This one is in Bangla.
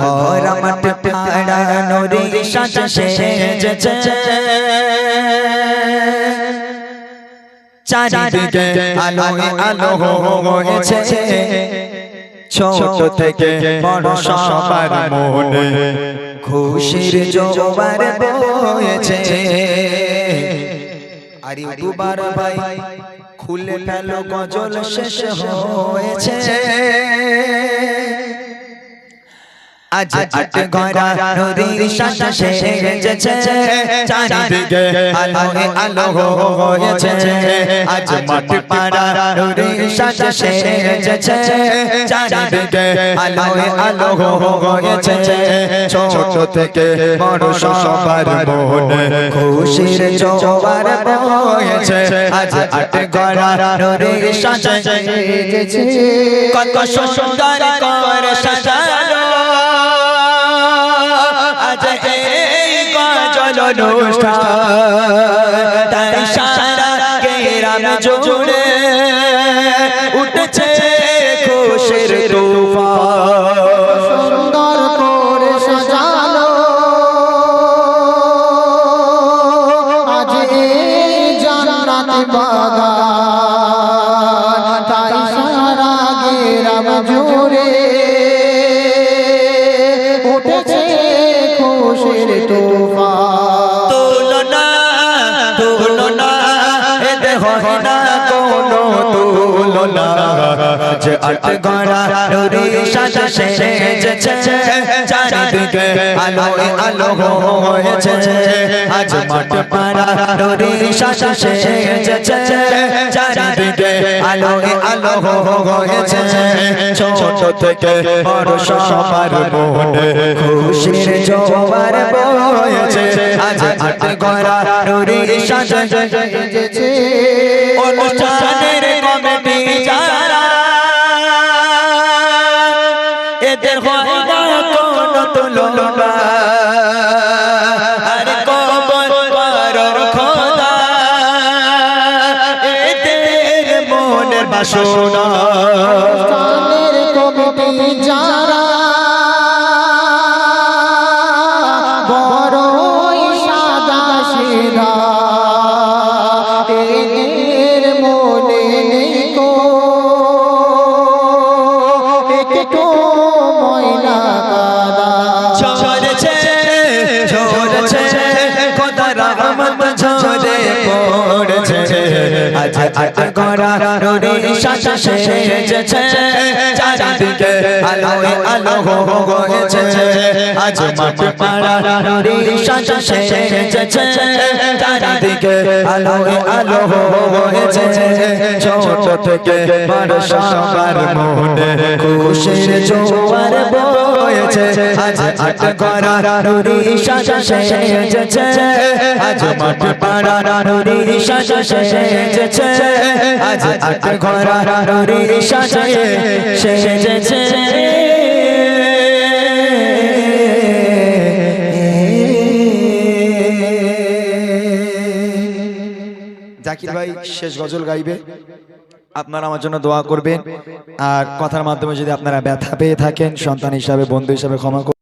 ঘর ছোট থেকে বড় সবার মনে খুশির জোয়ার বয়েছে। আরে দুবার ভাই, খুলে ফেলো গজল শেষ হয়েছে। আজ আট গড়া নদীর শাসা সেজেছে। চারিদিকে আলো আলো হয়েছে। আজ মাঠ পাড়া নদীর শাসা সেজেছে। চারিদিকে আলো আলো হয়েছে। ছোট থেকে বড় সবার মনে খুশির জোয়ার বয়েছে। আজ আট গড়া নদীর শাসা সেজেছে। কত সুন্দর করে সাজানো অনুষ্ঠান তাই সারা জুড়ে উঠছে খুশির সুন্দর করে সাজালো। আজ এই জান্নাত বাগান। তাই সারা গেরাম জুড়ে উঠেছে খুশির তুফান এ দেহ না কোনো তুলনা যে আট গড়া আজ মাঠ পাড়া নুরি সাজা সেজেছে। চারিদিকে আলো আলো হয়েছে ছোট থেকে বড় সবার মনে খুশির জোয়ার বয়েছে। আজ আট গড়া রুরি সাজা। সেজেছে অনুষ্ঠানের বাসনা। কমিটি যারা আজ গড়া নুরি সাজা সেজেছে, চারিদিকে আলো আলো হয়েছে। আজ মাঠ পাড়া নুরি সাজা সেজেছে, চারিদিকে আলো আলো হয়েছে। ছোট থেকে বড় সবার মনে খুশির জোয়ার বয়েছে। আজ আট গড়া নুরি সাজা সেজেছে। আজ মাঠ পাড়া নুরি সাজা সেজেছে। আজ আট গড়া নুরি সাজা সেজেছে। জাকির ভাই শেষ গজল গাইবে আপনারা আমার জন্য দোয়া করবেন আর কথার মাধ্যমে যদি আপনারা ব্যথা পেয়ে থাকেন সন্তান হিসাবে বন্ধু হিসাবে ক্ষমা।